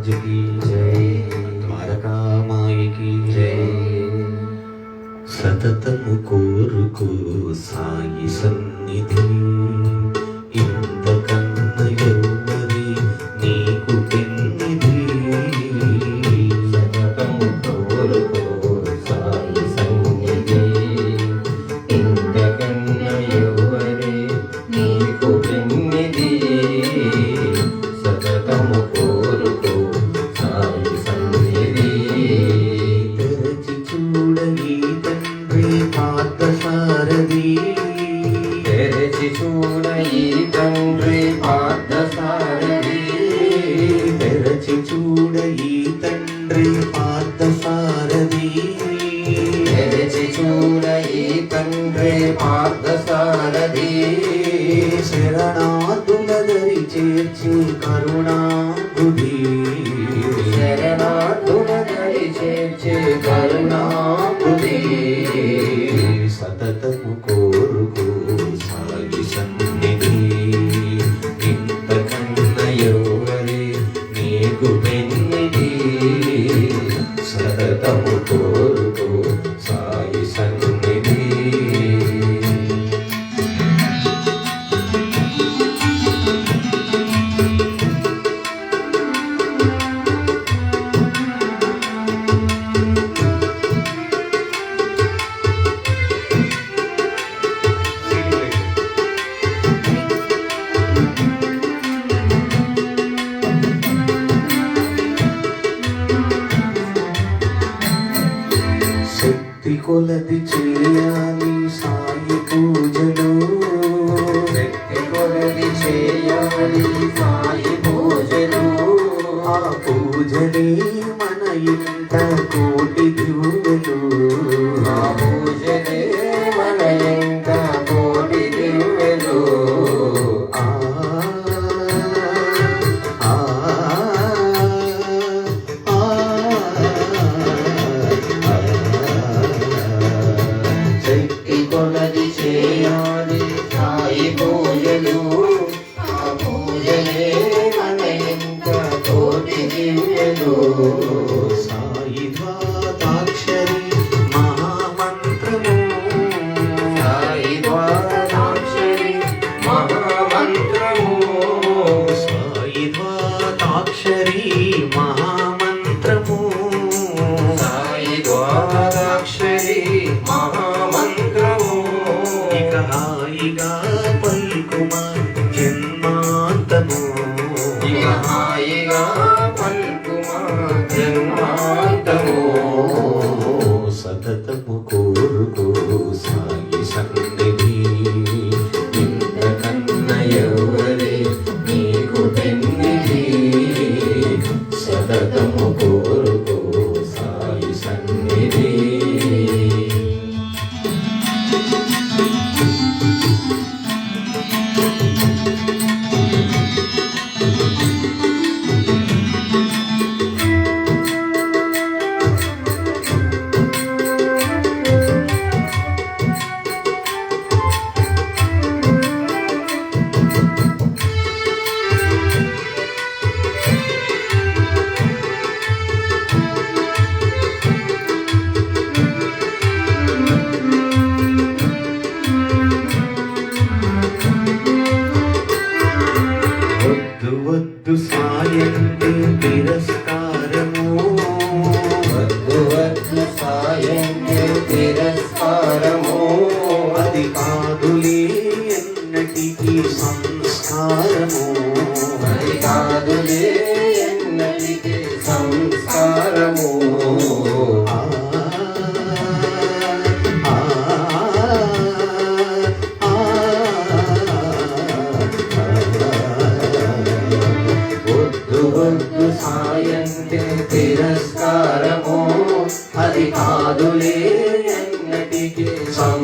రాజుకి జై ద్వారకామాయికి జై. సతతము కోరుకో సాయి సన్నిధి. శరణాదులదరి చేర్చి కరుణాబుధి. శరణార్థుల దరి చేర్చే కరుణాబుధి. సతతము కోరుకో సాగి సన్నిధి. ఇంతకన్న ఎవరి నీకు పెన్నిధి. సతతము కోరుకో కొలది చేయాలి సాయి పూజలు కొలది చేయాలి సాయి పూజలు. ఆ పూజలే మన ఇంట కోటి చేయాలి సాయి పూజలు ఆ పూజలే మన ఇంట కోటి దివ్యలు సాయి ద్వాదాక్షరి మహామంత్రము. సాయి ద్వారాక్షరి మహామంత్రము. సాయి ద్వాదాక్షరి మహామంత్రము సాయి కాదులే ఎన్నటికీ సంస్కారము ఆ, తిరస్కారము. అది కాదులే ఎన్నటికీ సం